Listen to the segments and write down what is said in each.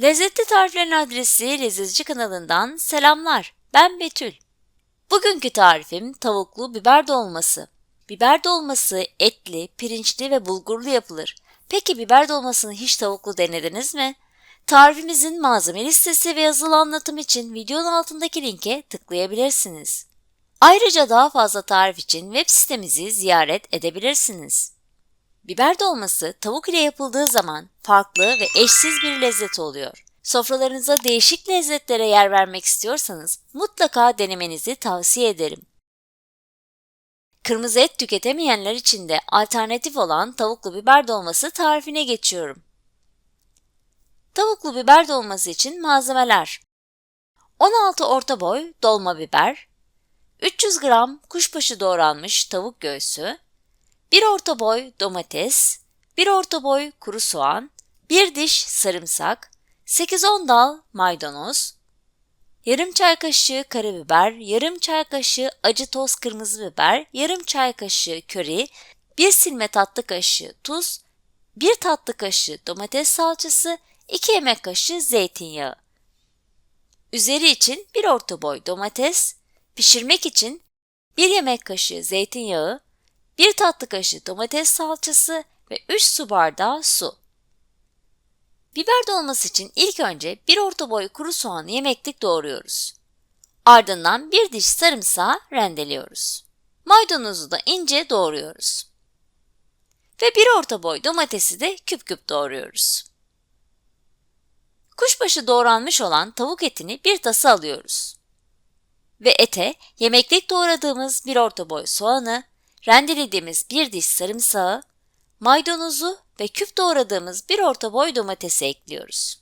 Lezzetli Tariflerin adresi Lezzetçi kanalından selamlar. Ben Betül. Bugünkü tarifim tavuklu biber dolması. Biber dolması etli, pirinçli ve bulgurlu yapılır. Peki biber dolmasını hiç tavuklu denediniz mi? Tarifimizin malzeme listesi ve yazılı anlatım için videonun altındaki linke tıklayabilirsiniz. Ayrıca daha fazla tarif için web sitemizi ziyaret edebilirsiniz. Biber dolması tavuk ile yapıldığı zaman farklı ve eşsiz bir lezzet oluyor. Sofralarınıza değişik lezzetlere yer vermek istiyorsanız mutlaka denemenizi tavsiye ederim. Kırmızı et tüketemeyenler için de alternatif olan tavuklu biber dolması tarifine geçiyorum. Tavuklu biber dolması için malzemeler 16 orta boy dolma biber 300 gram kuşbaşı doğranmış tavuk göğsü 1 orta boy domates 1 orta boy kuru soğan 1 diş sarımsak 8-10 dal maydanoz yarım çay kaşığı karabiber, yarım çay kaşığı acı toz kırmızı biber, yarım çay kaşığı köri, 1 silme tatlı kaşığı tuz, 1 tatlı kaşığı domates salçası, 2 yemek kaşığı zeytinyağı. Üzeri için 1 orta boy domates, pişirmek için 1 yemek kaşığı zeytinyağı, 1 tatlı kaşığı domates salçası ve 3 su bardağı su. Biber dolması için ilk önce bir orta boy kuru soğanı yemeklik doğruyoruz. Ardından bir diş sarımsağı rendeliyoruz. Maydanozu da ince doğruyoruz. Ve bir orta boy domatesi de küp küp doğruyoruz. Kuşbaşı doğranmış olan tavuk etini bir tasa alıyoruz. Ve ete yemeklik doğradığımız bir orta boy soğanı, rendelediğimiz bir diş sarımsağı, maydanozu ve küp doğradığımız bir orta boy domatesi ekliyoruz.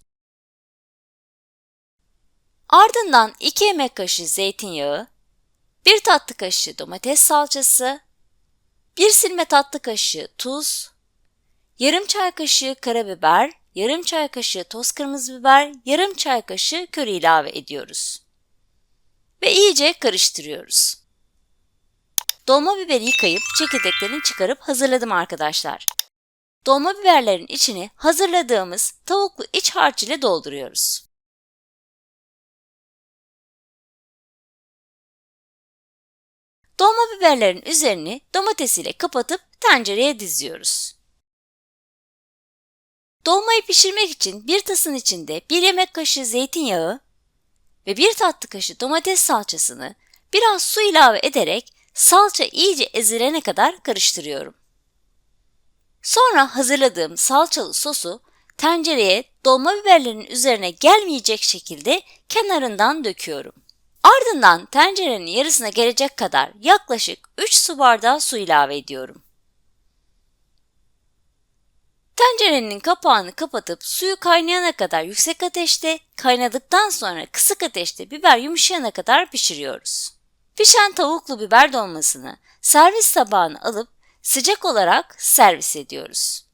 Ardından 2 yemek kaşığı zeytinyağı, 1 tatlı kaşığı domates salçası, 1 silme tatlı kaşığı tuz, yarım çay kaşığı karabiber, yarım çay kaşığı toz kırmızı biber, yarım çay kaşığı köri ilave ediyoruz. Ve iyice karıştırıyoruz. Dolma biberi yıkayıp çekirdeklerini çıkarıp hazırladım arkadaşlar. Dolma biberlerin içini hazırladığımız tavuklu iç harç ile dolduruyoruz. Dolma biberlerin üzerini domates ile kapatıp tencereye diziyoruz. Dolmayı pişirmek için bir tasın içinde bir yemek kaşığı zeytinyağı ve bir tatlı kaşığı domates salçasını biraz su ilave ederek salça iyice ezilene kadar karıştırıyorum. Sonra hazırladığım salçalı sosu tencereye dolma biberlerin üzerine gelmeyecek şekilde kenarından döküyorum. Ardından tencerenin yarısına gelecek kadar yaklaşık 3 su bardağı su ilave ediyorum. Tencerenin kapağını kapatıp suyu kaynayana kadar yüksek ateşte, kaynadıktan sonra kısık ateşte biber yumuşayana kadar pişiriyoruz. Pişen tavuklu biber dolmasını servis tabağına alıp sıcak olarak servis ediyoruz.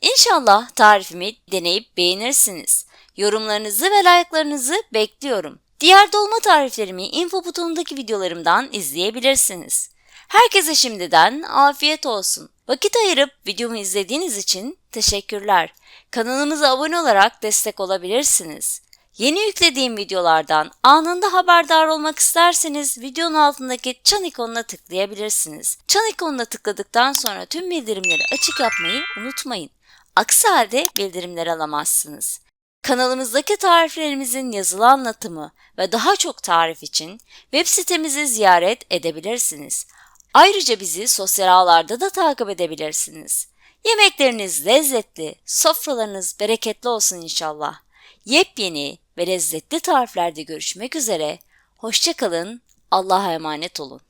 İnşallah tarifimi deneyip beğenirsiniz. Yorumlarınızı ve like'larınızı bekliyorum. Diğer dolma tariflerimi info butonundaki videolarımdan izleyebilirsiniz. Herkese şimdiden afiyet olsun. Vakit ayırıp videomu izlediğiniz için teşekkürler. Kanalımıza abone olarak destek olabilirsiniz. Yeni yüklediğim videolardan anında haberdar olmak isterseniz videonun altındaki çan ikonuna tıklayabilirsiniz. Çan ikonuna tıkladıktan sonra tüm bildirimleri açık yapmayı unutmayın. Aksi halde bildirimleri alamazsınız. Kanalımızdaki tariflerimizin yazılı anlatımı ve daha çok tarif için web sitemizi ziyaret edebilirsiniz. Ayrıca bizi sosyal ağlarda da takip edebilirsiniz. Yemekleriniz lezzetli, sofralarınız bereketli olsun inşallah. Yepyeni ve lezzetli tariflerde görüşmek üzere. Hoşçakalın, Allah'a emanet olun.